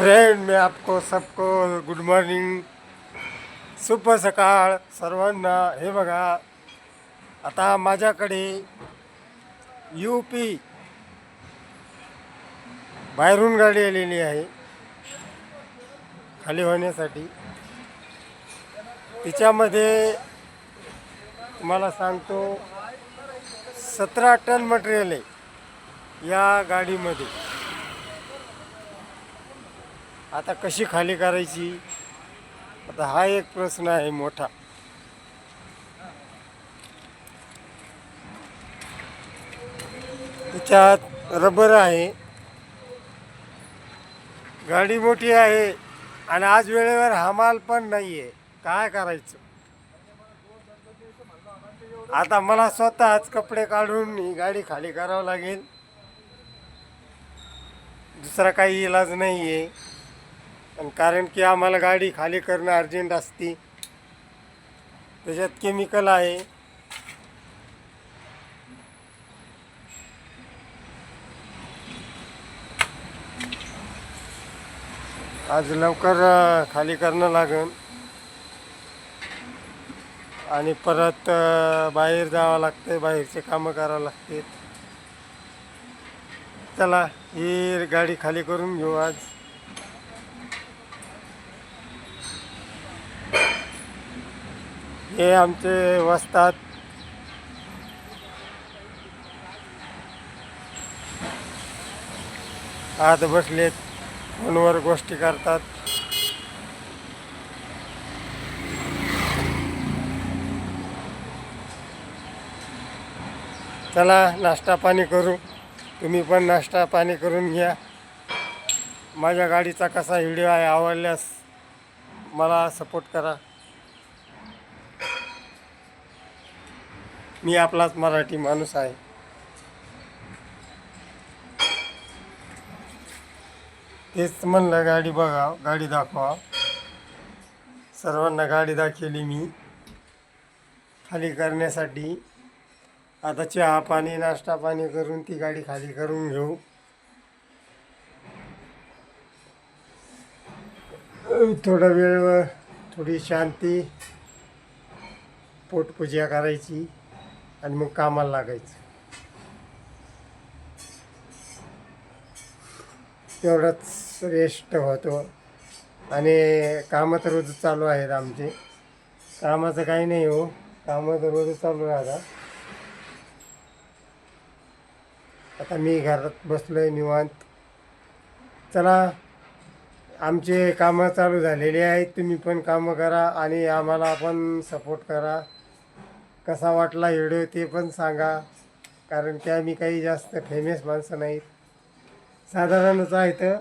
Friend मैं आपको सबको गुड मॉर्निंग शुभ सकाळ सर्वांना हे बघा. आता माझ्याकडे यू पी बाहेरून गाडी आलेली आहे. खाली होण्यासाठी. तिच्यामध्ये तुम्हाला सांगतो सतरा टन मटेरियल आहे या गाडीमध्ये. आता कशी खाली करायची? आता हा एक प्रश्न आहे मोठा. त्याच्यात रबर आहे. गाडी मोठी आहे आणि आज वेळेवर हमाल पण नाही आहे काय करायचं? आता मला स्वतःच कपडे काढून ही गाडी खाली करावं लागेल. दुसरा काही इलाज नाही आहे आणि कारण की आम्हाला गाडी खाली करणं अर्जंट असते. त्याच्यात केमिकल आहे. आज लवकर खाली करणं लागेल आणि परत बाहेर जावं लागते बाहेरचे कामं करावं लागते चला ही गाडी खाली करून घेऊ आज. हे आमचे वसतात आत बसलेत फोनवर गोष्टी करतात. चला नाश्ता पाणी करू. तुम्ही पण नाश्ता पाणी करून घ्या. माझ्या गाडीचा कसा व्हिडिओ आहे आवडल्यास मला सपोर्ट करा. मी आपलाच मराठी माणूस आहे. तेच म्हणलं गाडी बघा गाडी दाखवा. सर्वांना गाडी दाखवली मी. खाली करण्यासाठी. आता चहा पाणी नाश्ता पाणी करून ती गाडी खाली करून घेऊ. थोडा वेळ थोडी शांती. पोटपूजा करायची. आणि मग कामाला लागायचं. तेवढंच रेस्ट होतो. आणि कामं तर रोज चालू आहेत आमचे. कामाचं काही नाही हो. कामं तर रोज चालू राहतात आता. मी घरात बसलो आहे निवांत. चला आमचे कामं चालू झालेली आहेत. तुम्ही पण कामं करा आणि आम्हाला पण सपोर्ट करा. कसा वाटला व्हिडिओ ते पण सांगा. कारण की आम्ही काही जास्त फेमस माणसं नाहीत. साधारणच आहे तर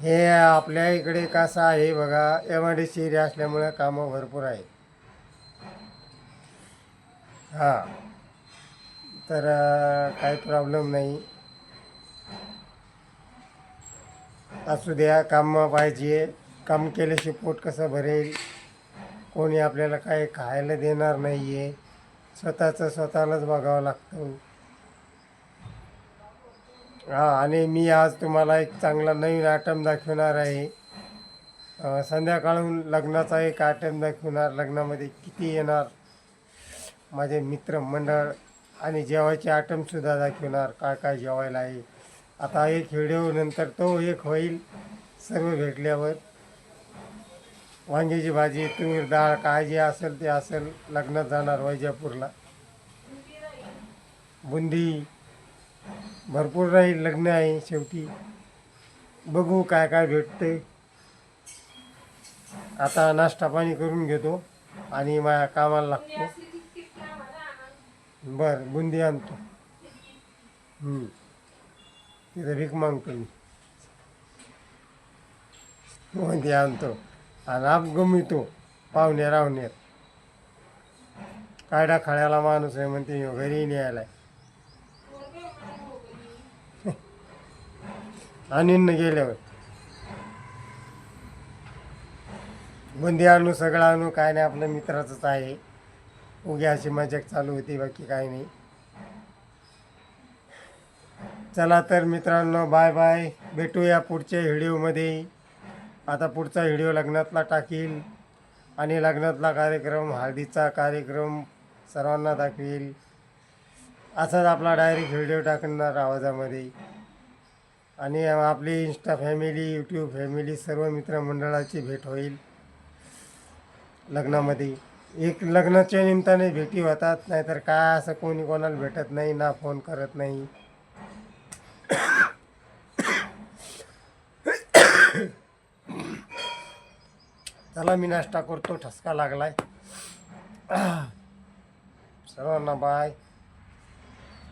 हे आपल्या इकडे कसं आहे बघा. M I D C area असल्यामुळे कामं भरपूर आहेत. हां. तर काही प्रॉब्लेम नाही. असू द्या काम पाहिजे. काम केल्याशी पोट कसं भरेल? कोणी आपल्याला काय खायला देणार नाही आहे स्वतःचं स्वतःलाच बघावं लागतं. हां आणि मी आज तुम्हाला एक चांगला नवीन आयटम दाखवणार आहे. संध्याकाळून लग्नाचा एक आयटम दाखवणार. लग्नामध्ये किती येणार? माझे मित्र मंडळ आणि जेवायचे आयटमसुद्धा दाखवणार. काय काय जेवायला आहे? आता एक व्हिडिओ नंतर तो एक होईल. सर्व भेटल्यावर. वांग्याची भाजी तूर डाळ काय जे असेल ते असेल लग्नात जाणार वैजापूरला. बुंदी भरपूर राहील लग्न आहे शेवटी. बघू काय काय भेटते आता नाश्ता पाणी करून घेतो आणि माझ्या कामाला लागतो. बरं बुंदी आणतो. तिथं भीक मागतो मी. मध्ये आणतो. आणि आप गमितो. पाहुण्या रावण्यात कायडा खळ्याला माणूस आहे म्हणते ह्यो घरी न्यायला आणि गेल्यावर. बंदी आणू सगळं आणू काय नाही आपल्या मित्राचंच आहे. उग्या अशी मजाक चालू होती बाकी काय नाही. चला तर मित्रांनो बाय बाय. भेटूया पुढच्या व्हिडिओमध्ये. आता पुढचा व्हिडिओ लग्नातला टाकील आणि लग्नातला कार्यक्रम हळदीचा कार्यक्रम सर्वांना दाखवेल असाच आपला डायरेक्ट व्हिडिओ टाकणार आवाजामध्ये. आणि आपली इंस्टा फॅमिली यूट्यूब फॅमिली सर्व मित्रमंडळाची भेट होईल लग्नामध्ये. एक लग्नाच्या निमित्ताने भेटी होतात नाहीतर काय असं कोणी कोणाला भेटत नाही ना फोन करत नाही. चला मी नाश्ता करतो. ठसका लागलाय. सर्वांना बाय